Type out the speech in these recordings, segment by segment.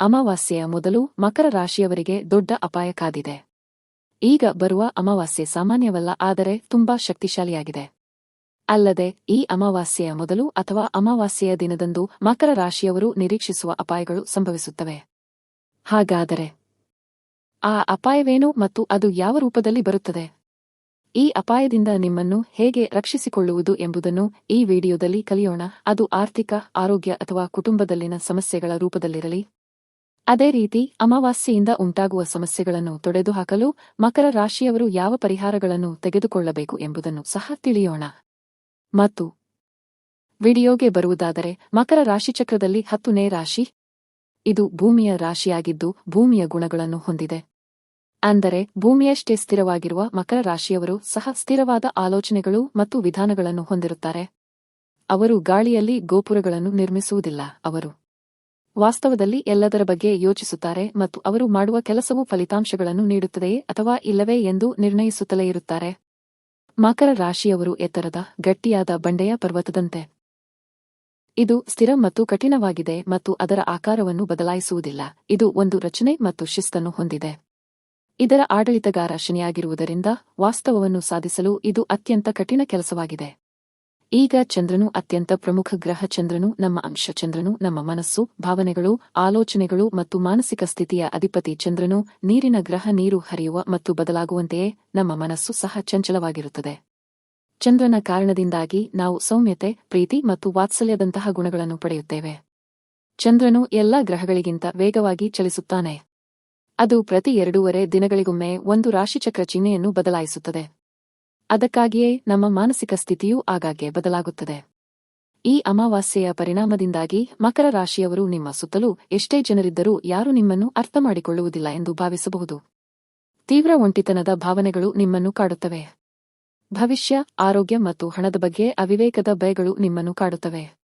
ಅಮಾವಾಸ್ಯೆಯ ಮೊದಲು ಮಕರ ರಾಶಿಯವರಿಗೆ ದೊಡ್ಡ ಅಪಾಯ ಕಾದಿದೆ. ಈಗ ಬರುವ ಅಮಾವಾಸ್ಯೆ ಸಾಮಾನ್ಯವಲ್ಲ, ಆದರೆ ತುಂಬಾ ಶಕ್ತಿಶಾಲಿಯಾಗಿದೆ. ಅಲ್ಲದೆ, ಈ ಅಮಾವಾಸ್ಯೆಯ ಮೊದಲು ಅಥವಾ ಅಮಾವಾಸ್ಯೆಯ ದಿನದಂದು ಮಕರ ರಾಶಿಯವರು ನಿರೀಕ್ಷಿಸುವ ಅಪಾಯಗಳು ಸಂಭವಿಸುತ್ತವೆ. ಹಾಗಾದರೆ, ಆ ಅಪಾಯವೇನು ಮತ್ತು ಅದು ಯಾವ ರೂಪದಲ್ಲಿ ಬರುತ್ತದೆ? ಈ ಅಪಾಯದಿಂದ ನಿಮ್ಮನ್ನು ಹೇಗೆ ರಕ್ಷಿಸಿಕೊಳ್ಳುವುದು ಎಂಬುದನ್ನು ಈ ವಿಡಿಯೋದಲ್ಲಿ ಕಲಿಯೋಣ. ಅದು ಆರ್ಥಿಕ, ಆರೋಗ್ಯ ಅಥವಾ ಕುಟುಂಬದಲ್ಲಿನ ಸಮಸ್ಯೆಗಳ ರೂಪದಲ್ಲಿರಲಿ. ಅದೇ ರೀತಿ ಅಮಾವಾಸ್ಯೆಯಿಂದ ಉಂಟಾಗುವ ಸಮಸ್ಯೆಗಳನ್ನು ತೊಡೆದುಹಾಕಲು ಮಕರ ರಾಶಿಯವರು ಯಾವ ಪರಿಹಾರಗಳನ್ನು ತೆಗೆದುಕೊಳ್ಳಬೇಕು ಎಂಬುದನ್ನು ಸಹ ತಿಳಿಯೋಣ. ಮತ್ತು ವಿಡಿಯೋಗೆ ಬರುವುದಾದರೆ ಮಕರ ರಾಶಿಚಕ್ರದಲ್ಲಿ ಹತ್ತನೇ ರಾಶಿ. ಇದು ಭೂಮಿಯ ರಾಶಿಯಾಗಿದ್ದು ಭೂಮಿಯ ಗುಣಗಳನ್ನು ಹೊಂದಿದೆ. ಅಂದರೆ ಭೂಮಿಯಷ್ಟೇ ಸ್ಥಿರವಾಗಿರುವ ಮಕರ ರಾಶಿಯವರು ಸಹ ಸ್ಥಿರವಾದ ಆಲೋಚನೆಗಳು ಮತ್ತು ವಿಧಾನಗಳನ್ನು ಹೊಂದಿರುತ್ತಾರೆ. ಅವರು ಗಾಳಿಯಲ್ಲಿ ಗೋಪುರಗಳನ್ನು ನಿರ್ಮಿಸುವುದಿಲ್ಲ, ಅವರು ವಾಸ್ತವದಲ್ಲಿ ಎಲ್ಲದರ ಬಗ್ಗೆ ಯೋಚಿಸುತ್ತಾರೆ ಮತ್ತು ಅವರು ಮಾಡುವ ಕೆಲಸವು ಫಲಿತಾಂಶಗಳನ್ನು ನೀಡುತ್ತದೆಯೇ ಅಥವಾ ಇಲ್ಲವೇ ಎಂದು ನಿರ್ಣಯಿಸುತ್ತಲೇ ಇರುತ್ತಾರೆ. ಮಕರ ರಾಶಿಯವರು ಎತ್ತರದ ಗಟ್ಟಿಯಾದ ಬಂಡೆಯ ಪರ್ವತದಂತೆ. ಇದು ಸ್ಥಿರ ಮತ್ತು ಕಠಿಣವಾಗಿದೆ ಮತ್ತು ಅದರ ಆಕಾರವನ್ನು ಬದಲಾಯಿಸುವುದಿಲ್ಲ. ಇದು ಒಂದು ರಚನೆ ಮತ್ತು ಶಿಸ್ತನ್ನು ಹೊಂದಿದೆ. ಇದರ ಆಡಳಿತಗಾರ ಶನಿಯಾಗಿರುವುದರಿಂದ ವಾಸ್ತವವನ್ನು ಸಾಧಿಸಲು ಇದು ಅತ್ಯಂತ ಕಠಿಣ ಕೆಲಸವಾಗಿದೆ. ಈಗ ಚಂದ್ರನು ಅತ್ಯಂತ ಪ್ರಮುಖ ಗ್ರಹ ಚಂದ್ರನು, ನಮ್ಮ ಅಂಶ ಚಂದ್ರನು, ನಮ್ಮ ಮನಸ್ಸು, ಭಾವನೆಗಳು, ಆಲೋಚನೆಗಳು ಮತ್ತು ಮಾನಸಿಕ ಸ್ಥಿತಿಯ ಅಧಿಪತಿ ಚಂದ್ರನು, ನೀರಿನ ಗ್ರಹ ನೀರು ಹರಿಯುವ ಮತ್ತು ಬದಲಾಗುವಂತೆಯೇ ನಮ್ಮ ಮನಸ್ಸು ಸಹ ಚಂಚಲವಾಗಿರುತ್ತದೆ. ಚಂದ್ರನ ಕಾರಣದಿಂದಾಗಿ ನಾವು ಸೌಮ್ಯತೆ, ಪ್ರೀತಿ ಮತ್ತು ವಾತ್ಸಲ್ಯದಂತಹ ಗುಣಗಳನ್ನು ಪಡೆಯುತ್ತೇವೆ. ಚಂದ್ರನು ಎಲ್ಲಾ ಗ್ರಹಗಳಿಗಿಂತ ವೇಗವಾಗಿ ಚಲಿಸುತ್ತಾನೆ. ಅದು ಪ್ರತಿ ಎರಡೂವರೆ ದಿನಗಳಿಗೊಮ್ಮೆ ಒಂದು ರಾಶಿಚಕ್ರ ಚಿಹ್ನೆಯನ್ನು ಬದಲಾಯಿಸುತ್ತದೆ. ಅದಕ್ಕಾಗಿಯೇ ನಮ್ಮ ಮಾನಸಿಕ ಸ್ಥಿತಿಯೂ ಆಗಾಗ್ಗೆ ಬದಲಾಗುತ್ತದೆ. ಈ ಅಮಾವಾಸ್ಯೆಯ ಪರಿಣಾಮದಿಂದಾಗಿ ಮಕರ ರಾಶಿಯವರು ನಿಮ್ಮ ಸುತ್ತಲೂ ಎಷ್ಟೇ ಜನರಿದ್ದರೂ ಯಾರೂ ನಿಮ್ಮನ್ನು ಅರ್ಥಮಾಡಿಕೊಳ್ಳುವುದಿಲ್ಲ ಎಂದು ಭಾವಿಸಬಹುದು. ತೀವ್ರ ಒಂಟಿತನದ ಭಾವನೆಗಳು ನಿಮ್ಮನ್ನು ಕಾಡುತ್ತವೆ. ಭವಿಷ್ಯ, ಆರೋಗ್ಯ ಮತ್ತು ಹಣದ ಬಗ್ಗೆ ಅವಿವೇಕದ ಭಯಗಳು ನಿಮ್ಮನ್ನು ಕಾಡುತ್ತವೆ.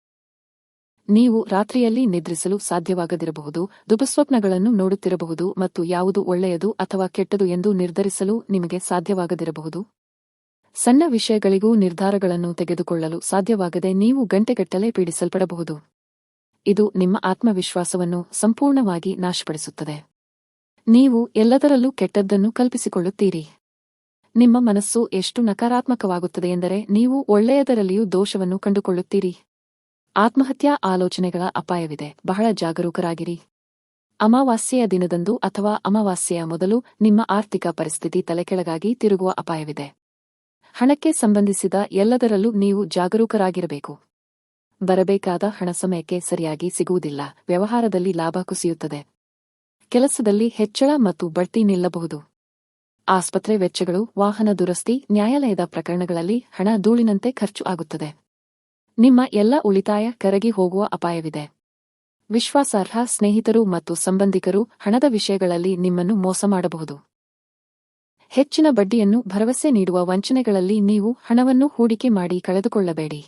ನೀವು ರಾತ್ರಿಯಲ್ಲಿ ನಿದ್ರಿಸಲು ಸಾಧ್ಯವಾಗದಿರಬಹುದು, ದುಬಸ್ವಪ್ನಗಳನ್ನು ನೋಡುತ್ತಿರಬಹುದು ಮತ್ತು ಯಾವುದು ಒಳ್ಳೆಯದು ಅಥವಾ ಕೆಟ್ಟದು ಎಂದು ನಿರ್ಧರಿಸಲು ನಿಮಗೆ ಸಾಧ್ಯವಾಗದಿರಬಹುದು. ಸಣ್ಣ ವಿಷಯಗಳಿಗೂ ನಿರ್ಧಾರಗಳನ್ನು ತೆಗೆದುಕೊಳ್ಳಲು ಸಾಧ್ಯವಾಗದೆ ನೀವು ಗಂಟೆಗಟ್ಟಲೆ ಪೀಡಿಸಲ್ಪಡಬಹುದು. ಇದು ನಿಮ್ಮ ಆತ್ಮವಿಶ್ವಾಸವನ್ನು ಸಂಪೂರ್ಣವಾಗಿ ನಾಶಪಡಿಸುತ್ತದೆ. ನೀವು ಎಲ್ಲದರಲ್ಲೂ ಕೆಟ್ಟದ್ದನ್ನು ಕಲ್ಪಿಸಿಕೊಳ್ಳುತ್ತೀರಿ. ನಿಮ್ಮ ಮನಸ್ಸು ಎಷ್ಟು ನಕಾರಾತ್ಮಕವಾಗುತ್ತದೆ ಎಂದರೆ ನೀವು ಒಳ್ಳೆಯದರಲ್ಲಿಯೂ ದೋಷವನ್ನು ಕಂಡುಕೊಳ್ಳುತ್ತೀರಿ. ಆತ್ಮಹತ್ಯಾ ಆಲೋಚನೆಗಳ ಅಪಾಯವಿದೆ. ಬಹಳ ಜಾಗರೂಕರಾಗಿರಿ. ಅಮಾವಾಸ್ಯೆಯ ದಿನದಂದು ಅಥವಾ ಅಮಾವಾಸ್ಯೆಯ ಮೊದಲು ನಿಮ್ಮ ಆರ್ಥಿಕ ಪರಿಸ್ಥಿತಿ ತಲೆಕೆಳಗಾಗಿ ತಿರುಗುವ ಅಪಾಯವಿದೆ. ಹಣಕ್ಕೆ ಸಂಬಂಧಿಸಿದ ಎಲ್ಲದರಲ್ಲೂ ನೀವು ಜಾಗರೂಕರಾಗಿರಬೇಕು. ಬರಬೇಕಾದ ಹಣ ಸಮಯಕ್ಕೆ ಸರಿಯಾಗಿ ಸಿಗುವುದಿಲ್ಲ, ವ್ಯವಹಾರದಲ್ಲಿ ಲಾಭ ಕುಸಿಯುತ್ತದೆ. ಕೆಲಸದಲ್ಲಿ ಹೆಚ್ಚಳ ಮತ್ತು ಬಡ್ತಿ ನಿಲ್ಲಬಹುದು. ಆಸ್ಪತ್ರೆ ವೆಚ್ಚಗಳು, ವಾಹನ ದುರಸ್ತಿ, ನ್ಯಾಯಾಲಯದ ಪ್ರಕರಣಗಳಲ್ಲಿ ಹಣ ಧೂಳಿನಂತೆ ಖರ್ಚು ಆಗುತ್ತದೆ. ನಿಮ್ಮ ಎಲ್ಲ ಉಳಿತಾಯ ಕರಗಿ ಹೋಗುವ ಅಪಾಯವಿದೆ. ವಿಶ್ವಾಸಾರ್ಹ ಸ್ನೇಹಿತರು ಮತ್ತು ಸಂಬಂಧಿಕರು ಹಣದ ವಿಷಯಗಳಲ್ಲಿ ನಿಮ್ಮನ್ನು ಮೋಸ ಮಾಡಬಹುದು. ಹೆಚ್ಚಿನ ಬಡ್ಡಿಯನ್ನು ಭರವಸೆ ನೀಡುವ ವಂಚನೆಗಳಲ್ಲಿ ನೀವು ಹಣವನ್ನು ಹೂಡಿಕೆ ಮಾಡಿ ಕಳೆದುಕೊಳ್ಳಬೇಡಿ.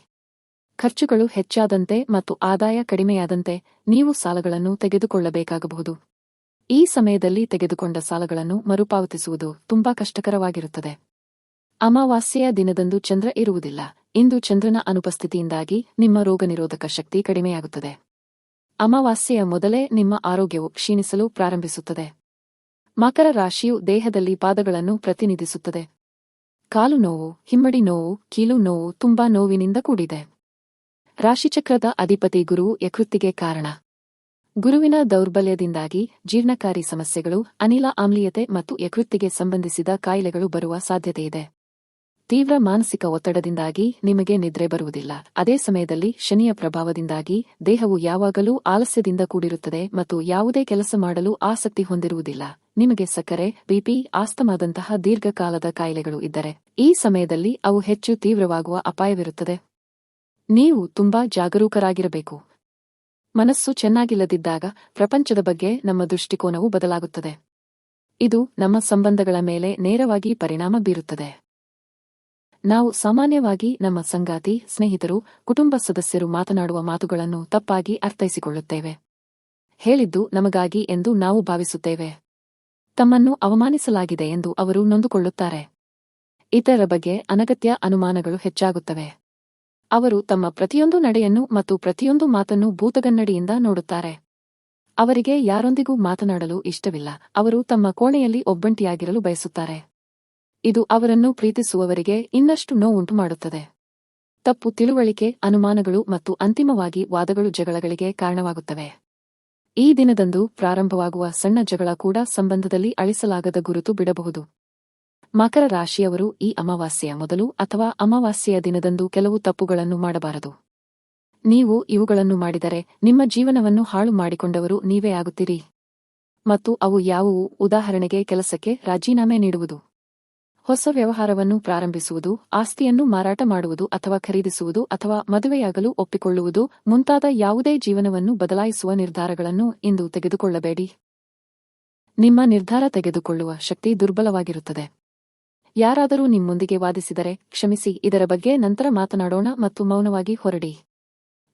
ಖರ್ಚುಗಳು ಹೆಚ್ಚಾದಂತೆ ಮತ್ತು ಆದಾಯ ಕಡಿಮೆಯಾದಂತೆ ನೀವು ಸಾಲಗಳನ್ನು ತೆಗೆದುಕೊಳ್ಳಬೇಕಾಗಬಹುದು. ಈ ಸಮಯದಲ್ಲಿ ತೆಗೆದುಕೊಂಡ ಸಾಲಗಳನ್ನು ಮರುಪಾವತಿಸುವುದು ತುಂಬಾ ಕಷ್ಟಕರವಾಗಿರುತ್ತದೆ. ಅಮಾವಾಸ್ಯೆಯ ದಿನದಂದು ಚಂದ್ರ ಇರುವುದಿಲ್ಲ. ಇಂದು ಚಂದ್ರನ ಅನುಪಸ್ಥಿತಿಯಿಂದಾಗಿ ನಿಮ್ಮ ರೋಗನಿರೋಧಕ ಶಕ್ತಿ ಕಡಿಮೆಯಾಗುತ್ತದೆ. ಅಮಾವಾಸ್ಯೆಯ ಮೊದಲೇ ನಿಮ್ಮ ಆರೋಗ್ಯವು ಕ್ಷೀಣಿಸಲು ಪ್ರಾರಂಭಿಸುತ್ತದೆ. ಮಕರ ರಾಶಿಯು ದೇಹದಲ್ಲಿ ಪಾದಗಳನ್ನು ಪ್ರತಿನಿಧಿಸುತ್ತದೆ. ಕಾಲು ನೋವು, ಹಿಮ್ಮಡಿ ನೋವು, ಕೀಲು ನೋವು ತುಂಬಾ ನೋವಿನಿಂದ ಕೂಡಿದೆ. ರಾಶಿಚಕ್ರದ ಅಧಿಪತಿ ಗುರು ಯಕೃತ್ತಿಗೆ ಕಾರಣ. ಗುರುವಿನ ದೌರ್ಬಲ್ಯದಿಂದಾಗಿ ಜೀರ್ಣಕಾರಿ ಸಮಸ್ಯೆಗಳು, ಅನಿಲ ಆಮ್ಲೀಯತೆ ಮತ್ತು ಯಕೃತ್ತಿಗೆ ಸಂಬಂಧಿಸಿದ ಕಾಯಿಲೆಗಳು ಬರುವ ಸಾಧ್ಯತೆಯಿದೆ ತೀವ್ರ ಮಾನಸಿಕ ಒತ್ತಡದಿಂದಾಗಿ ನಿಮಗೆ ನಿದ್ರೆ ಬರುವುದಿಲ್ಲ. ಅದೇ ಸಮಯದಲ್ಲಿ ಶನಿಯ ಪ್ರಭಾವದಿಂದಾಗಿ ದೇಹವು ಯಾವಾಗಲೂ ಆಲಸ್ಯದಿಂದ ಕೂಡಿರುತ್ತದೆ ಮತ್ತು ಯಾವುದೇ ಕೆಲಸ ಮಾಡಲು ಆಸಕ್ತಿ ಹೊಂದಿರುವುದಿಲ್ಲ. ನಿಮಗೆ ಸಕ್ಕರೆ ಬಿಪಿ ಆಸ್ತಮಾದಂತಹ ದೀರ್ಘಕಾಲದ ಕಾಯಿಲೆಗಳು ಇದ್ದರೆ ಈ ಸಮಯದಲ್ಲಿ ಅವು ಹೆಚ್ಚು ತೀವ್ರವಾಗುವ ಅಪಾಯವಿರುತ್ತದೆ. ನೀವು ತುಂಬಾ ಜಾಗರೂಕರಾಗಿರಬೇಕು. ಮನಸ್ಸು ಚೆನ್ನಾಗಿಲ್ಲದಿದ್ದಾಗ ಪ್ರಪಂಚದ ಬಗ್ಗೆ ನಮ್ಮ ದೃಷ್ಟಿಕೋನವು ಬದಲಾಗುತ್ತದೆ. ಇದು ನಮ್ಮ ಸಂಬಂಧಗಳ ಮೇಲೆ ನೇರವಾಗಿ ಪರಿಣಾಮ ಬೀರುತ್ತದೆ. ನಾವು ಸಾಮಾನ್ಯವಾಗಿ ನಮ್ಮ ಸಂಗಾತಿ, ಸ್ನೇಹಿತರು, ಕುಟುಂಬ ಸದಸ್ಯರು ಮಾತನಾಡುವ ಮಾತುಗಳನ್ನು ತಪ್ಪಾಗಿ ಅರ್ಥೈಸಿಕೊಳ್ಳುತ್ತೇವೆ. ಹೇಳಿದ್ದು ನಮಗಾಗಿ ಎಂದು ನಾವು ಭಾವಿಸುತ್ತೇವೆ. ತಮ್ಮನ್ನು ಅವಮಾನಿಸಲಾಗಿದೆ ಎಂದು ಅವರು ನೊಂದುಕೊಳ್ಳುತ್ತಾರೆ. ಇತರರ ಬಗ್ಗೆ ಅನಗತ್ಯ ಅನುಮಾನಗಳು ಹೆಚ್ಚಾಗುತ್ತವೆ. ಅವರು ತಮ್ಮ ಪ್ರತಿಯೊಂದು ನಡೆಯನ್ನು ಮತ್ತು ಪ್ರತಿಯೊಂದು ಮಾತನ್ನು ಭೂತಗನ್ನಡಿಯಿಂದ ನೋಡುತ್ತಾರೆ. ಅವರಿಗೆ ಯಾರೊಂದಿಗೂ ಮಾತನಾಡಲು ಇಷ್ಟವಿಲ್ಲ. ಅವರು ತಮ್ಮ ಕೋಣೆಯಲ್ಲಿ ಒಬ್ಬಂಟಿಯಾಗಿರಲು ಬಯಸುತ್ತಾರೆ. ಇದು ಅವರನ್ನು ಪ್ರೀತಿಸುವವರಿಗೆ ಇನ್ನಷ್ಟು ನೋವುಂಟು ಮಾಡುತ್ತದೆ. ತಪ್ಪು ತಿಳುವಳಿಕೆ, ಅನುಮಾನಗಳು ಮತ್ತು ಅಂತಿಮವಾಗಿ ವಾದಗಳು ಜಗಳಗಳಿಗೆ ಕಾರಣವಾಗುತ್ತವೆ. ಈ ದಿನದಂದು ಪ್ರಾರಂಭವಾಗುವ ಸಣ್ಣ ಜಗಳ ಕೂಡ ಸಂಬಂಧದಲ್ಲಿ ಅಳಿಸಲಾಗದ ಗುರುತು ಬಿಡಬಹುದು. ಮಕರ ರಾಶಿಯವರು ಈ ಅಮಾವಾಸ್ಯೆಯ ಮೊದಲು ಅಥವಾ ಅಮಾವಾಸ್ಯೆಯ ದಿನದಂದು ಕೆಲವು ತಪ್ಪುಗಳನ್ನು ಮಾಡಬಾರದು. ನೀವು ಇವುಗಳನ್ನು ಮಾಡಿದರೆ ನಿಮ್ಮ ಜೀವನವನ್ನು ಹಾಳು ಮಾಡಿಕೊಂಡವರು ನೀವೇ ಆಗುತ್ತೀರಿ. ಮತ್ತು ಅವು ಯಾವುವು? ಉದಾಹರಣೆಗೆ ಕೆಲಸಕ್ಕೆ ರಾಜೀನಾಮೆ ನೀಡುವುದು. ಹೊಸ ವ್ಯವಹಾರವನ್ನು ಪ್ರಾರಂಭಿಸುವುದು, ಆಸ್ತಿಯನ್ನು ಮಾರಾಟ ಮಾಡುವುದು ಅಥವಾ ಖರೀದಿಸುವುದು ಅಥವಾ ಮದುವೆಯಾಗಲು ಒಪ್ಪಿಕೊಳ್ಳುವುದು ಮುಂತಾದ ಯಾವುದೇ ಜೀವನವನ್ನು ಬದಲಾಯಿಸುವ ನಿರ್ಧಾರಗಳನ್ನು ಇಂದು ತೆಗೆದುಕೊಳ್ಳಬೇಡಿ. ನಿಮ್ಮ ನಿರ್ಧಾರ ತೆಗೆದುಕೊಳ್ಳುವ ಶಕ್ತಿ ದುರ್ಬಲವಾಗಿರುತ್ತದೆ. ಯಾರಾದರೂ ನಿಮ್ಮೊಂದಿಗೆ ವಾದಿಸಿದರೆ ಕ್ಷಮಿಸಿ, ಇದರ ಬಗ್ಗೆ ನಂತರ ಮಾತನಾಡೋಣ ಮತ್ತು ಮೌನವಾಗಿ ಹೊರಡಿ.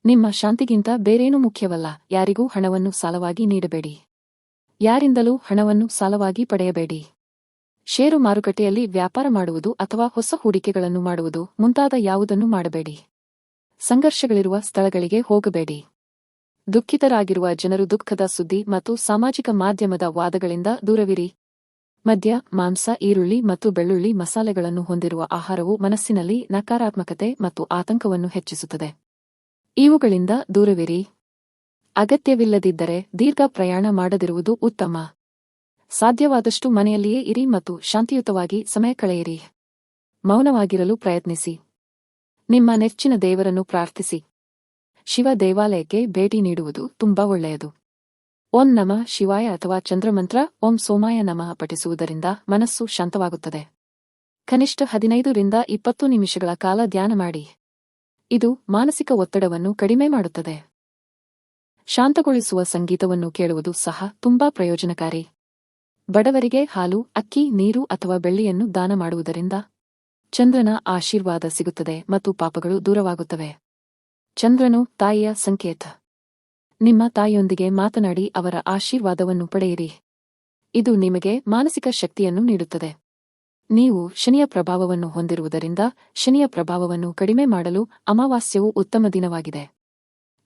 ನಿಮ್ಮ ಶಾಂತಿಗಿಂತ ಬೇರೇನೂ ಮುಖ್ಯವಲ್ಲ, ಯಾರಿಗೂ ಹಣವನ್ನು ಸಾಲವಾಗಿ ನೀಡಬೇಡಿ. ಯಾರಿಂದಲೂ ಹಣವನ್ನು ಸಾಲವಾಗಿ ಪಡೆಯಬೇಡಿ. ಷೇರು ಮಾರುಕಟ್ಟೆಯಲ್ಲಿ ವ್ಯಾಪಾರ ಮಾಡುವುದು ಅಥವಾ ಹೊಸ ಹೂಡಿಕೆಗಳನ್ನು ಮಾಡುವುದು ಮುಂತಾದ ಯಾವುದನ್ನು ಮಾಡಬೇಡಿ. ಸಂಘರ್ಷಗಳಿರುವ ಸ್ಥಳಗಳಿಗೆ ಹೋಗಬೇಡಿ. ದುಃಖಿತರಾಗಿರುವ ಜನರು ದುಃಖದ ಸುದ್ದಿ ಮತ್ತು ಸಾಮಾಜಿಕ ಮಾಧ್ಯಮದ ವಾದಗಳಿಂದ ದೂರವಿರಿ. ಮದ್ಯ, ಮಾಂಸ, ಈರುಳ್ಳಿ ಮತ್ತು ಬೆಳ್ಳುಳ್ಳಿ ಮಸಾಲೆಗಳನ್ನು ಹೊಂದಿರುವ ಆಹಾರವು ಮನಸ್ಸಿನಲ್ಲಿ ನಕಾರಾತ್ಮಕತೆ ಮತ್ತು ಆತಂಕವನ್ನು ಹೆಚ್ಚಿಸುತ್ತದೆ. ಇವುಗಳಿಂದ ದೂರವಿರಿ. ಅಗತ್ಯವಿಲ್ಲದಿದ್ದರೆ ದೀರ್ಘ ಪ್ರಯಾಣ ಮಾಡದಿರುವುದು ಉತ್ತಮ. ಸಾಧ್ಯವಾದಷ್ಟು ಮನೆಯಲ್ಲಿಯೇ ಇರಿ ಮತ್ತು ಶಾಂತಿಯುತವಾಗಿ ಸಮಯ ಕಳೆಯಿರಿ. ಮೌನವಾಗಿರಲು ಪ್ರಯತ್ನಿಸಿ. ನಿಮ್ಮ ನೆಚ್ಚಿನ ದೇವರನ್ನು ಪ್ರಾರ್ಥಿಸಿ. ಶಿವ ದೇವಾಲಯಕ್ಕೆ ಭೇಟಿ ನೀಡುವುದು ತುಂಬಾ ಒಳ್ಳೆಯದು. ಓಂ ನಮ ಶಿವಾಯ ಅಥವಾ ಚಂದ್ರಮಂತ್ರ, ಓಂ ಸೋಮಾಯ ನಮಃ ಪಠಿಸುವುದರಿಂದ ಮನಸ್ಸು ಶಾಂತವಾಗುತ್ತದೆ. ಕನಿಷ್ಠ ಹದಿನೈದರಿಂದ ಇಪ್ಪತ್ತು ನಿಮಿಷಗಳ ಕಾಲ ಧ್ಯಾನ ಮಾಡಿ. ಇದು ಮಾನಸಿಕ ಒತ್ತಡವನ್ನು ಕಡಿಮೆ ಮಾಡುತ್ತದೆ. ಶಾಂತಗೊಳಿಸುವ ಸಂಗೀತವನ್ನು ಕೇಳುವುದು ಸಹ ತುಂಬಾ ಪ್ರಯೋಜನಕಾರಿ. ಬಡವರಿಗೆ ಹಾಲು, ಅಕ್ಕಿ, ನೀರು ಅಥವಾ ಬೆಳ್ಳಿಯನ್ನು ದಾನ ಮಾಡುವುದರಿಂದ ಚಂದ್ರನ ಆಶೀರ್ವಾದ ಸಿಗುತ್ತದೆ ಮತ್ತು ಪಾಪಗಳು ದೂರವಾಗುತ್ತವೆ. ಚಂದ್ರನು ತಾಯಿಯ ಸಂಕೇತ. ನಿಮ್ಮ ತಾಯಿಯೊಂದಿಗೆ ಮಾತನಾಡಿ ಅವರ ಆಶೀರ್ವಾದವನ್ನು ಪಡೆಯಿರಿ. ಇದು ನಿಮಗೆ ಮಾನಸಿಕ ಶಕ್ತಿಯನ್ನು ನೀಡುತ್ತದೆ. ನೀವು ಶನಿಯ ಪ್ರಭಾವವನ್ನು ಹೊಂದಿರುವುದರಿಂದ ಶನಿಯ ಪ್ರಭಾವವನ್ನು ಕಡಿಮೆ ಮಾಡಲು ಅಮಾವಾಸ್ಯವು ಉತ್ತಮ ದಿನವಾಗಿದೆ.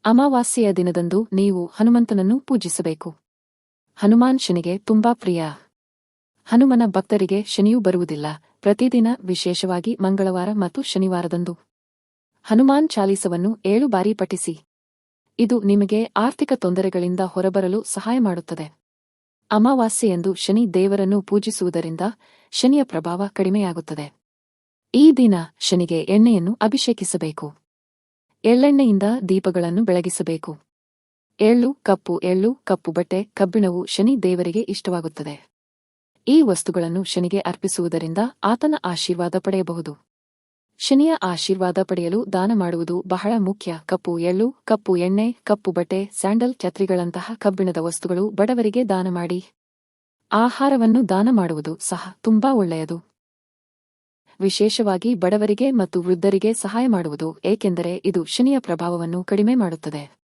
ಅಮಾವಾಸ್ಯೆಯ ದಿನದಂದು ನೀವು ಹನುಮಂತನನ್ನು ಪೂಜಿಸಬೇಕು. ಹನುಮಾನ್ ಶನಿಗೆ ತುಂಬಾ ಪ್ರಿಯ. ಹನುಮನ ಭಕ್ತರಿಗೆ ಶನಿಯೂ ಬರುವುದಿಲ್ಲ. ಪ್ರತಿದಿನ, ವಿಶೇಷವಾಗಿ ಮಂಗಳವಾರ ಮತ್ತು ಶನಿವಾರದಂದು. ಹನುಮಾನ್ ಚಾಲೀಸವನ್ನು ಏಳು ಬಾರಿ ಪಠಿಸಿ. ಇದು ನಿಮಗೆ ಆರ್ಥಿಕ ತೊಂದರೆಗಳಿಂದ ಹೊರಬರಲು ಸಹಾಯ ಮಾಡುತ್ತದೆ. ಅಮಾವಾಸ್ಯೆಯಂದು ಶನಿ ದೇವರನ್ನು ಪೂಜಿಸುವುದರಿಂದ ಶನಿಯ ಪ್ರಭಾವ ಕಡಿಮೆಯಾಗುತ್ತದೆ. ಈ ದಿನ ಶನಿಗೆ ಎಣ್ಣೆಯನ್ನು ಅಭಿಷೇಕಿಸಬೇಕು. ಎಳ್ಳೆಣ್ಣೆಯಿಂದ ದೀಪಗಳನ್ನು ಬೆಳಗಿಸಬೇಕು. ಎಳ್ಳು ಕಪ್ಪು ಎಳ್ಳು ಕಪ್ಪು ಬಟ್ಟೆ, ಕಬ್ಬಿಣವು ಶನಿ ದೇವರಿಗೆ ಇಷ್ಟವಾಗುತ್ತದೆ. ಈ ವಸ್ತುಗಳನ್ನು ಶನಿಗೆ ಅರ್ಪಿಸುವುದರಿಂದ ಆತನ ಆಶೀರ್ವಾದ ಪಡೆಯಬಹುದು. ಶನಿಯ ಆಶೀರ್ವಾದ ಪಡೆಯಲು ದಾನ ಮಾಡುವುದು ಬಹಳ ಮುಖ್ಯ. ಕಪ್ಪು ಎಳ್ಳು ಕಪ್ಪು ಎಣ್ಣೆ, ಕಪ್ಪು ಬಟ್ಟೆ, ಸ್ಯಾಂಡಲ್, ಛತ್ರಿಗಳಂತಹ ಕಬ್ಬಿಣದ ವಸ್ತುಗಳು ಬಡವರಿಗೆ ದಾನ ಮಾಡಿ. ಆಹಾರವನ್ನು ದಾನ ಮಾಡುವುದು ಸಹ ತುಂಬಾ ಒಳ್ಳೆಯದು. ವಿಶೇಷವಾಗಿ ಬಡವರಿಗೆ ಮತ್ತು ವೃದ್ಧರಿಗೆ ಸಹಾಯ ಮಾಡುವುದು, ಏಕೆಂದರೆ ಇದು ಶನಿಯ ಪ್ರಭಾವವನ್ನು ಕಡಿಮೆ ಮಾಡುತ್ತದೆ.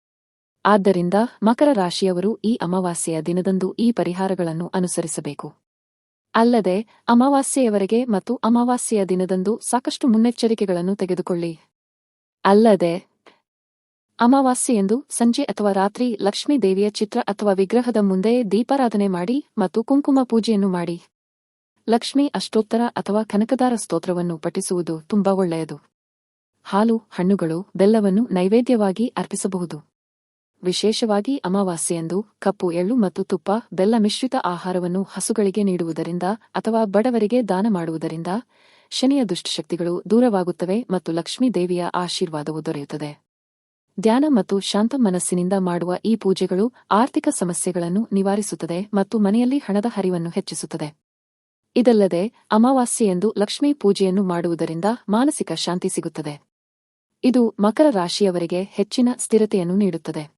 ಆದ್ದರಿಂದ ಮಕರ ರಾಶಿಯವರು ಈ ಅಮಾವಾಸ್ಯೆಯ ದಿನದಂದು ಈ ಪರಿಹಾರಗಳನ್ನು ಅನುಸರಿಸಬೇಕು. ಅಲ್ಲದೆ, ಅಮಾವಾಸ್ಯೆಯವರೆಗೆ ಮತ್ತು ಅಮಾವಾಸ್ಯೆಯ ದಿನದಂದು ಸಾಕಷ್ಟು ಮುನ್ನೆಚ್ಚರಿಕೆಗಳನ್ನು ತೆಗೆದುಕೊಳ್ಳಿ. ಅಲ್ಲದೆ, ಅಮಾವಾಸ್ಯೆಯಂದು ಸಂಜೆ ಅಥವಾ ರಾತ್ರಿ ಲಕ್ಷ್ಮೀ ದೇವಿಯ ಚಿತ್ರ ಅಥವಾ ವಿಗ್ರಹದ ಮುಂದೆ ದೀಪಾರಾಧನೆ ಮಾಡಿ ಮತ್ತು ಕುಂಕುಮ ಪೂಜೆಯನ್ನು ಮಾಡಿ. ಲಕ್ಷ್ಮಿ ಅಷ್ಟೋತ್ತರ ಅಥವಾ ಕನಕದಾರ ಸ್ತೋತ್ರವನ್ನು ಪಠಿಸುವುದು ತುಂಬಾ ಒಳ್ಳೆಯದು. ಹಾಲು, ಹಣ್ಣುಗಳು, ಬೆಲ್ಲವನ್ನು ನೈವೇದ್ಯವಾಗಿ ಅರ್ಪಿಸಬಹುದು. ವಿಶೇಷವಾಗಿ ಅಮಾವಾಸ್ಯೆಯಂದು ಕಪ್ಪು, ಎಳ್ಳು ಮತ್ತು ತುಪ್ಪ, ಬೆಲ್ಲ ಮಿಶ್ರಿತ ಆಹಾರವನ್ನು ಹಸುಗಳಿಗೆ ನೀಡುವುದರಿಂದ ಅಥವಾ ಬಡವರಿಗೆ ದಾನ ಮಾಡುವುದರಿಂದ ಶನಿಯ ದುಷ್ಟಶಕ್ತಿಗಳು ದೂರವಾಗುತ್ತವೆ ಮತ್ತು ಲಕ್ಷ್ಮೀ ದೇವಿಯ ಆಶೀರ್ವಾದವು ದೊರೆಯುತ್ತದೆ. ಧ್ಯಾನ ಮತ್ತು ಶಾಂತ ಮನಸ್ಸಿನಿಂದ ಮಾಡುವ ಈ ಪೂಜೆಗಳು ಆರ್ಥಿಕ ಸಮಸ್ಯೆಗಳನ್ನು ನಿವಾರಿಸುತ್ತದೆ ಮತ್ತು ಮನೆಯಲ್ಲಿ ಹಣದ ಹರಿವನ್ನು ಹೆಚ್ಚಿಸುತ್ತದೆ. ಇದಲ್ಲದೆ ಅಮಾವಾಸ್ಯೆಯಂದು ಲಕ್ಷ್ಮೀ ಪೂಜೆಯನ್ನು ಮಾಡುವುದರಿಂದ ಮಾನಸಿಕ ಶಾಂತಿ ಸಿಗುತ್ತದೆ. ಇದು ಮಕರ ರಾಶಿಯವರಿಗೆ ಹೆಚ್ಚಿನ ಸ್ಥಿರತೆಯನ್ನು ನೀಡುತ್ತದೆ.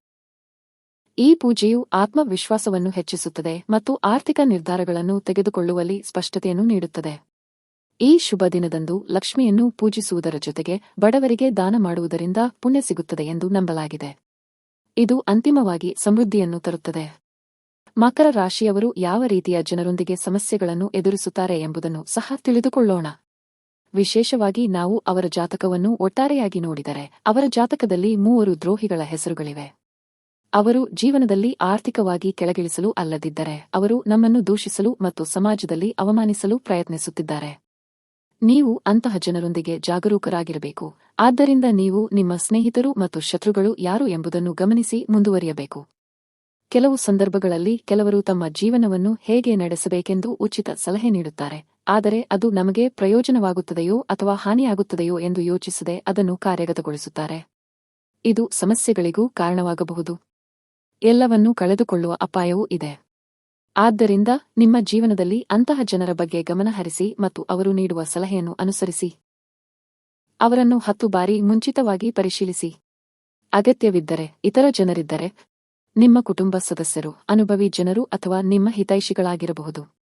ಈ ಪೂಜೆಯು ಆತ್ಮವಿಶ್ವಾಸವನ್ನು ಹೆಚ್ಚಿಸುತ್ತದೆ ಮತ್ತು ಆರ್ಥಿಕ ನಿರ್ಧಾರಗಳನ್ನು ತೆಗೆದುಕೊಳ್ಳುವಲ್ಲಿ ಸ್ಪಷ್ಟತೆಯನ್ನು ನೀಡುತ್ತದೆ. ಈ ಶುಭ ದಿನದಂದು ಲಕ್ಷ್ಮಿಯನ್ನು ಪೂಜಿಸುವುದರ ಜೊತೆಗೆ ಬಡವರಿಗೆ ದಾನ ಮಾಡುವುದರಿಂದ ಪುಣ್ಯ ಸಿಗುತ್ತದೆ ಎಂದು ನಂಬಲಾಗಿದೆ. ಇದು ಅಂತಿಮವಾಗಿ ಸಮೃದ್ಧಿಯನ್ನು ತರುತ್ತದೆ. ಮಕರ ರಾಶಿಯವರು ಯಾವ ರೀತಿಯ ಜನರೊಂದಿಗೆ ಸಮಸ್ಯೆಗಳನ್ನು ಎದುರಿಸುತ್ತಾರೆ ಎಂಬುದನ್ನು ಸಹ ತಿಳಿದುಕೊಳ್ಳೋಣ. ವಿಶೇಷವಾಗಿ ನಾವು ಅವರ ಜಾತಕವನ್ನು ಒಟ್ಟಾರೆಯಾಗಿ ನೋಡಿದರೆ ಅವರ ಜಾತಕದಲ್ಲಿ ಮೂವರು ದ್ರೋಹಿಗಳ ಹೆಸರುಗಳಿವೆ. ಅವರು ಜೀವನದಲ್ಲಿ ಆರ್ಥಿಕವಾಗಿ ಕೆಳಗಿಳಿಸಲು ಅಲ್ಲದಿದ್ದರೆ, ಅವರು ನಮ್ಮನ್ನು ದೂಷಿಸಲು ಮತ್ತು ಸಮಾಜದಲ್ಲಿ ಅವಮಾನಿಸಲು ಪ್ರಯತ್ನಿಸುತ್ತಿದ್ದಾರೆ. ನೀವು ಅಂತಹ ಜನರೊಂದಿಗೆ ಜಾಗರೂಕರಾಗಿರಬೇಕು. ಆದ್ದರಿಂದ ನೀವು ನಿಮ್ಮ ಸ್ನೇಹಿತರು ಮತ್ತು ಶತ್ರುಗಳು ಯಾರು ಎಂಬುದನ್ನು ಗಮನಿಸಿ ಮುಂದುವರಿಯಬೇಕು. ಕೆಲವು ಸಂದರ್ಭಗಳಲ್ಲಿ ಕೆಲವರು ತಮ್ಮ ಜೀವನವನ್ನು ಹೇಗೆ ನಡೆಸಬೇಕೆಂದು ಉಚಿತ ಸಲಹೆ ನೀಡುತ್ತಾರೆ, ಆದರೆ ಅದು ನಮಗೆ ಪ್ರಯೋಜನವಾಗುತ್ತದೆಯೋ ಅಥವಾ ಹಾನಿಯಾಗುತ್ತದೆಯೋ ಎಂದು ಯೋಚಿಸದೆ ಅದನ್ನು ಕಾರ್ಯಗತಗೊಳಿಸುತ್ತಾರೆ. ಇದು ಸಮಸ್ಯೆಗಳಿಗೂ ಕಾರಣವಾಗಬಹುದು. ಎಲ್ಲವನ್ನೂ ಕಳೆದುಕೊಳ್ಳುವ ಅಪಾಯವೂ ಇದೆ. ಆದ್ದರಿಂದ ನಿಮ್ಮ ಜೀವನದಲ್ಲಿ ಅಂತಹ ಜನರ ಬಗ್ಗೆ ಗಮನಹರಿಸಿ ಮತ್ತು ಅವರು ನೀಡುವ ಸಲಹೆಯನ್ನು ಅನುಸರಿಸಿ. ಅವರನ್ನು ಹತ್ತು ಬಾರಿ ಮುಂಚಿತವಾಗಿ ಪರಿಶೀಲಿಸಿ. ಅಗತ್ಯವಿದ್ದರೆ ಇತರ ಜನರಿದ್ದರೆ, ನಿಮ್ಮ ಕುಟುಂಬ ಸದಸ್ಯರು, ಅನುಭವಿ ಜನರು ಅಥವಾ ನಿಮ್ಮ ಹಿತೈಷಿಗಳಾಗಿರಬಹುದು.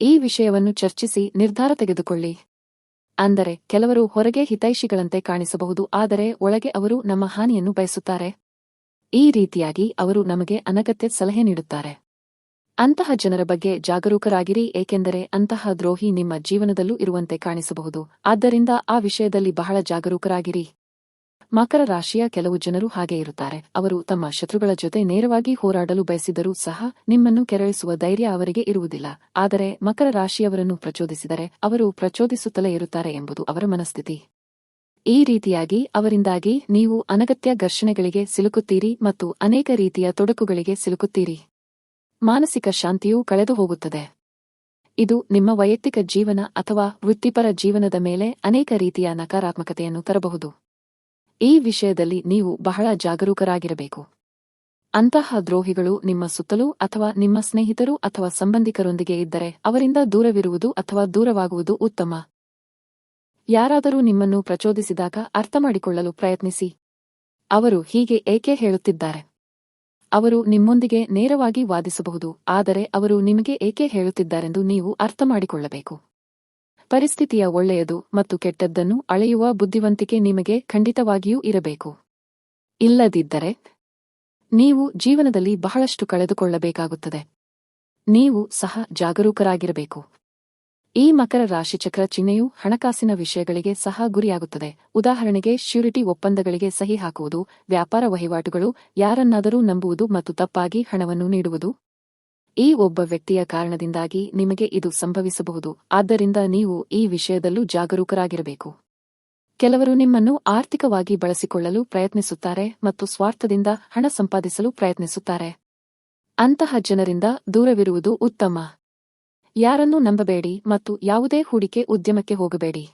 ಈ ವಿಷಯವನ್ನು ಚರ್ಚಿಸಿ ನಿರ್ಧಾರ ತೆಗೆದುಕೊಳ್ಳಿ. ಅಂದರೆ, ಕೆಲವರು ಹೊರಗೆ ಹಿತೈಷಿಗಳಂತೆ ಕಾಣಿಸಬಹುದು, ಆದರೆ ಒಳಗೆ ಅವರು ನಮ್ಮ ಹಾನಿಯನ್ನು ಬಯಸುತ್ತಾರೆ. ಈ ರೀತಿಯಾಗಿ ಅವರು ನಮಗೆ ಅನಗತ್ಯ ಸಲಹೆ ನೀಡುತ್ತಾರೆ. ಅಂತಹ ಜನರ ಬಗ್ಗೆ ಜಾಗರೂಕರಾಗಿರಿ, ಏಕೆಂದರೆ ಅಂತಹ ದ್ರೋಹಿ ನಿಮ್ಮ ಜೀವನದಲ್ಲೂ ಇರುವಂತೆ ಕಾಣಿಸಬಹುದು. ಆದ್ದರಿಂದ ಆ ವಿಷಯದಲ್ಲಿ ಬಹಳ ಜಾಗರೂಕರಾಗಿರಿ. ಮಕರ ರಾಶಿಯ ಕೆಲವು ಜನರು ಹಾಗೆ ಇರುತ್ತಾರೆ. ಅವರು ತಮ್ಮ ಶತ್ರುಗಳ ಜೊತೆ ನೇರವಾಗಿ ಹೋರಾಡಲು ಬಯಸಿದರೂ ಸಹ ನಿಮ್ಮನ್ನು ಕೆರಳಿಸುವ ಧೈರ್ಯ ಅವರಿಗೆ ಇರುವುದಿಲ್ಲ. ಆದರೆ ಮಕರ ರಾಶಿಯವರನ್ನು ಪ್ರಚೋದಿಸಿದರೆ ಅವರು ಪ್ರಚೋದಿಸುತ್ತಲೇ ಇರುತ್ತಾರೆ ಎಂಬುದು ಅವರ ಮನಸ್ಥಿತಿ. ಈ ರೀತಿಯಾಗಿ ಅವರಿಂದಾಗಿ ನೀವು ಅನಗತ್ಯ ಘರ್ಷಣೆಗಳಿಗೆ ಸಿಲುಕುತ್ತೀರಿ ಮತ್ತು ಅನೇಕ ರೀತಿಯ ತೊಡಕುಗಳಿಗೆ ಸಿಲುಕುತ್ತೀರಿ. ಮಾನಸಿಕ ಶಾಂತಿಯೂ ಕಳೆದು ಹೋಗುತ್ತದೆ ಇದು ನಿಮ್ಮ ವೈಯಕ್ತಿಕ ಜೀವನ ಅಥವಾ ವೃತ್ತಿಪರ ಜೀವನದ ಮೇಲೆ ಅನೇಕ ರೀತಿಯ ನಕಾರಾತ್ಮಕತೆಯನ್ನು ತರಬಹುದು. ಈ ವಿಷಯದಲ್ಲಿ ನೀವು ಬಹಳ ಜಾಗರೂಕರಾಗಿರಬೇಕು. ಅಂತಹ ದ್ರೋಹಿಗಳು ನಿಮ್ಮ ಸುತ್ತಲೂ ಅಥವಾ ನಿಮ್ಮ ಸ್ನೇಹಿತರು ಅಥವಾ ಸಂಬಂಧಿಕರೊಂದಿಗೆ ಇದ್ದರೆ ಅವರಿಂದ ದೂರವಿರುವುದು ಅಥವಾ ದೂರವಾಗುವುದು ಉತ್ತಮ. ಯಾರಾದರೂ ನಿಮ್ಮನ್ನು ಪ್ರಚೋದಿಸಿದಾಗ ಅರ್ಥಮಾಡಿಕೊಳ್ಳಲು ಪ್ರಯತ್ನಿಸಿ. ಅವರು ಹೀಗೆ ಏಕೆ ಹೇಳುತ್ತಿದ್ದಾರೆ? ಅವರು ನಿಮ್ಮೊಂದಿಗೆ ನೇರವಾಗಿ ವಾದಿಸಬಹುದು, ಆದರೆ ಅವರು ನಿಮಗೆ ಏಕೆ ಹೇಳುತ್ತಿದ್ದಾರೆಂದು ನೀವು ಅರ್ಥಮಾಡಿಕೊಳ್ಳಬೇಕು. ಪರಿಸ್ಥಿತಿಯ ಒಳ್ಳೆಯದು ಮತ್ತು ಕೆಟ್ಟದ್ದನ್ನು ಅಳೆಯುವ ಬುದ್ಧಿವಂತಿಕೆ ನಿಮಗೆ ಖಂಡಿತವಾಗಿಯೂ ಇರಬೇಕು. ಇಲ್ಲದಿದ್ದರೆ, ನೀವು ಜೀವನದಲ್ಲಿ ಬಹಳಷ್ಟು ಕಳೆದುಕೊಳ್ಳಬೇಕಾಗುತ್ತದೆ. ನೀವು ಸಹ ಜಾಗರೂಕರಾಗಿರಬೇಕು. ಈ ಮಕರ ರಾಶಿಚಕ್ರ ಚಿಹ್ನೆಯು ಹಣಕಾಸಿನ ವಿಷಯಗಳಿಗೆ ಸಹ ಗುರಿಯಾಗುತ್ತದೆ. ಉದಾಹರಣೆಗೆ, ಶ್ಯೂರಿಟಿ ಒಪ್ಪಂದಗಳಿಗೆ ಸಹಿ ಹಾಕುವುದು, ವ್ಯಾಪಾರ ವಹಿವಾಟುಗಳು, ಯಾರನ್ನಾದರೂ ನಂಬುವುದು ಮತ್ತು ತಪ್ಪಾಗಿ ಹಣವನ್ನು ನೀಡುವುದು. ಈ ಒಬ್ಬ ವ್ಯಕ್ತಿಯ ಕಾರಣದಿಂದಾಗಿ ನಿಮಗೆ ಇದು ಸಂಭವಿಸಬಹುದು. ಆದ್ದರಿಂದ ನೀವು ಈ ವಿಷಯದಲ್ಲೂ ಜಾಗರೂಕರಾಗಿರಬೇಕು. ಕೆಲವರು ನಿಮ್ಮನ್ನು ಆರ್ಥಿಕವಾಗಿ ಬಳಸಿಕೊಳ್ಳಲು ಪ್ರಯತ್ನಿಸುತ್ತಾರೆ ಮತ್ತು ಸ್ವಾರ್ಥದಿಂದ ಹಣ ಸಂಪಾದಿಸಲು ಪ್ರಯತ್ನಿಸುತ್ತಾರೆ. ಅಂತಹ ಜನರಿಂದ ದೂರವಿರುವುದು ಉತ್ತಮ. ಯಾರನ್ನೂ ನಂಬಬೇಡಿ ಮತ್ತು ಯಾವುದೇ ಹೂಡಿಕೆ ಉದ್ಯಮಕ್ಕೆ ಹೋಗಬೇಡಿ.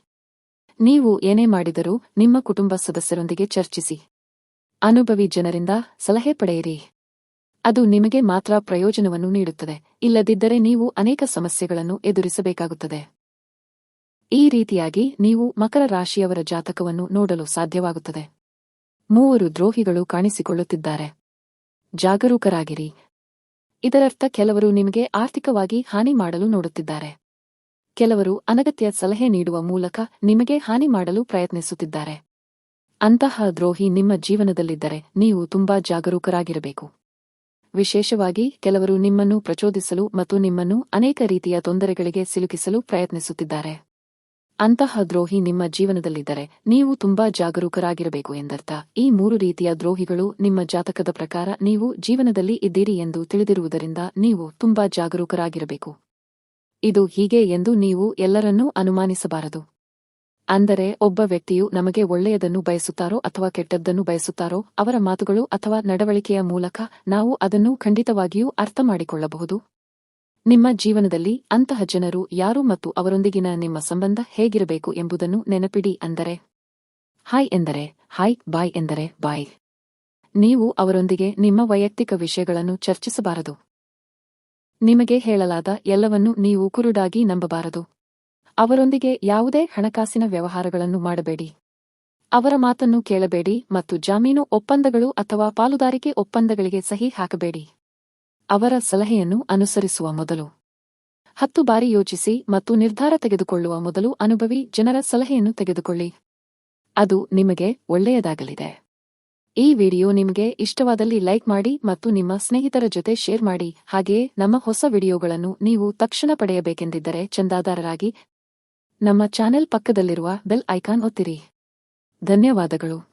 ನೀವು ಏನೇ ಮಾಡಿದರೂ ನಿಮ್ಮ ಕುಟುಂಬ ಸದಸ್ಯರೊಂದಿಗೆ ಚರ್ಚಿಸಿ. ಅನುಭವಿ ಜನರಿಂದ ಸಲಹೆ ಪಡೆಯಿರಿ. ಅದು ನಿಮಗೆ ಮಾತ್ರ ಪ್ರಯೋಜನವನ್ನು ನೀಡುತ್ತದೆ, ಇಲ್ಲದಿದ್ದರೆ ನೀವು ಅನೇಕ ಸಮಸ್ಯೆಗಳನ್ನು ಎದುರಿಸಬೇಕಾಗುತ್ತದೆ. ಈ ರೀತಿಯಾಗಿ ನೀವು ಮಕರ ರಾಶಿಯವರ ಜಾತಕವನ್ನು ನೋಡಲು ಸಾಧ್ಯವಾಗುತ್ತದೆ. ಮೂವರು ದ್ರೋಹಿಗಳು ಕಾಣಿಸಿಕೊಳ್ಳುತ್ತಿದ್ದಾರೆ. ಜಾಗರೂಕರಾಗಿರಿ ಇದರರ್ಥ ಕೆಲವರು ನಿಮಗೆ ಆರ್ಥಿಕವಾಗಿ ಹಾನಿ ಮಾಡಲು ನೋಡುತ್ತಿದ್ದಾರೆ. ಕೆಲವರು ಅನಗತ್ಯ ಸಲಹೆ ನೀಡುವ ಮೂಲಕ ನಿಮಗೆ ಹಾನಿ ಮಾಡಲು ಪ್ರಯತ್ನಿಸುತ್ತಿದ್ದಾರೆ. ಅಂತಹ ದ್ರೋಹಿ ನಿಮ್ಮ ಜೀವನದಲ್ಲಿದ್ದರೆ ನೀವು ತುಂಬಾ ಜಾಗರೂಕರಾಗಿರಬೇಕು. ವಿಶೇಷವಾಗಿ ಕೆಲವರು ನಿಮ್ಮನ್ನು ಪ್ರಚೋದಿಸಲು ಮತ್ತು ನಿಮ್ಮನ್ನು ಅನೇಕ ರೀತಿಯ ತೊಂದರೆಗಳಿಗೆ ಸಿಲುಕಿಸಲು ಪ್ರಯತ್ನಿಸುತ್ತಿದ್ದಾರೆ. ಅಂತಹ ದ್ರೋಹಿ ನಿಮ್ಮ ಜೀವನದಲ್ಲಿದ್ದರೆ ನೀವು ತುಂಬಾ ಜಾಗರೂಕರಾಗಿರಬೇಕು ಎಂದರ್ಥ. ಈ ಮೂರು ರೀತಿಯ ದ್ರೋಹಿಗಳು ನಿಮ್ಮ ಜಾತಕದ ಪ್ರಕಾರ ನೀವು ಜೀವನದಲ್ಲಿ ಇದ್ದೀರಿ ಎಂದು ತಿಳಿದಿರುವುದರಿಂದ ನೀವು ತುಂಬಾ ಜಾಗರೂಕರಾಗಿರಬೇಕು. ಇದು ಹೀಗೆ ಎಂದು ನೀವು ಎಲ್ಲರನ್ನೂ ಅನುಮಾನಿಸಬಾರದು. ಅಂದರೆ ಒಬ್ಬ ವ್ಯಕ್ತಿಯು ನಮಗೆ ಒಳ್ಳೆಯದನ್ನು ಬಯಸುತ್ತಾರೋ ಅಥವಾ ಕೆಟ್ಟದ್ದನ್ನು ಬಯಸುತ್ತಾರೋ, ಅವರ ಮಾತುಗಳು ಅಥವಾ ನಡವಳಿಕೆಯ ಮೂಲಕ ನಾವು ಅದನ್ನು ಖಂಡಿತವಾಗಿಯೂ ಅರ್ಥಮಾಡಿಕೊಳ್ಳಬಹುದು. ನಿಮ್ಮ ಜೀವನದಲ್ಲಿ ಅಂತಹ ಜನರು ಯಾರು ಮತ್ತು ಅವರೊಂದಿಗಿನ ನಿಮ್ಮ ಸಂಬಂಧ ಹೇಗಿರಬೇಕು ಎಂಬುದನ್ನು ನೆನಪಿಡಿ ಅಂದರೆ, ಹಾಯ್ ಎಂದರೆ, ಹಾಯ್, ಬಾಯ್ ಎಂದರೆ, ಬಾಯ್ ನೀವು ಅವರೊಂದಿಗೆ ನಿಮ್ಮ ವೈಯಕ್ತಿಕ ವಿಷಯಗಳನ್ನು ಚರ್ಚಿಸಬಾರದು. ನಿಮಗೆ ಹೇಳಲಾದ ಎಲ್ಲವನ್ನೂ ನೀವು ಕುರುಡಾಗಿ ನಂಬಬಾರದು. ಅವರೊಂದಿಗೆ ಯಾವುದೇ ಹಣಕಾಸಿನ ವ್ಯವಹಾರಗಳನ್ನು ಮಾಡಬೇಡಿ. ಅವರ ಮಾತನ್ನು ಕೇಳಬೇಡಿ ಮತ್ತು ಜಾಮೀನು ಒಪ್ಪಂದಗಳು ಅಥವಾ ಪಾಲುದಾರಿಕೆ ಒಪ್ಪಂದಗಳಿಗೆ ಸಹಿ ಹಾಕಬೇಡಿ. ಅವರ ಸಲಹೆಯನ್ನು ಅನುಸರಿಸುವ ಮೊದಲು. ಹತ್ತು ಬಾರಿ ಯೋಚಿಸಿ ಮತ್ತು ನಿರ್ಧಾರ ತೆಗೆದುಕೊಳ್ಳುವ ಮೊದಲು ಅನುಭವಿ ಜನರ ಸಲಹೆಯನ್ನು ತೆಗೆದುಕೊಳ್ಳಿ. ಅದು ನಿಮಗೆ ಒಳ್ಳೆಯದಾಗಲಿದೆ. ಈ ವಿಡಿಯೋ ನಿಮಗೆ ಇಷ್ಟವಾದಲ್ಲಿ ಲೈಕ್ ಮಾಡಿ ಮತ್ತು ನಿಮ್ಮ ಸ್ನೇಹಿತರ ಜೊತೆ ಶೇರ್ ಮಾಡಿ. ಹಾಗೆಯೇ ನಮ್ಮ ಹೊಸ ವಿಡಿಯೋಗಳನ್ನು ನೀವು ತಕ್ಷಣ ಪಡೆಯಬೇಕೆಂದಿದ್ದರೆ ಚಂದಾದಾರರಾಗಿ ನಮ್ಮ ಚಾನೆಲ್ ಪಕ್ಕದಲ್ಲಿರುವ ಬೆಲ್ ಐಕಾನ್ ಒತ್ತಿರಿ. ಧನ್ಯವಾದಗಳು.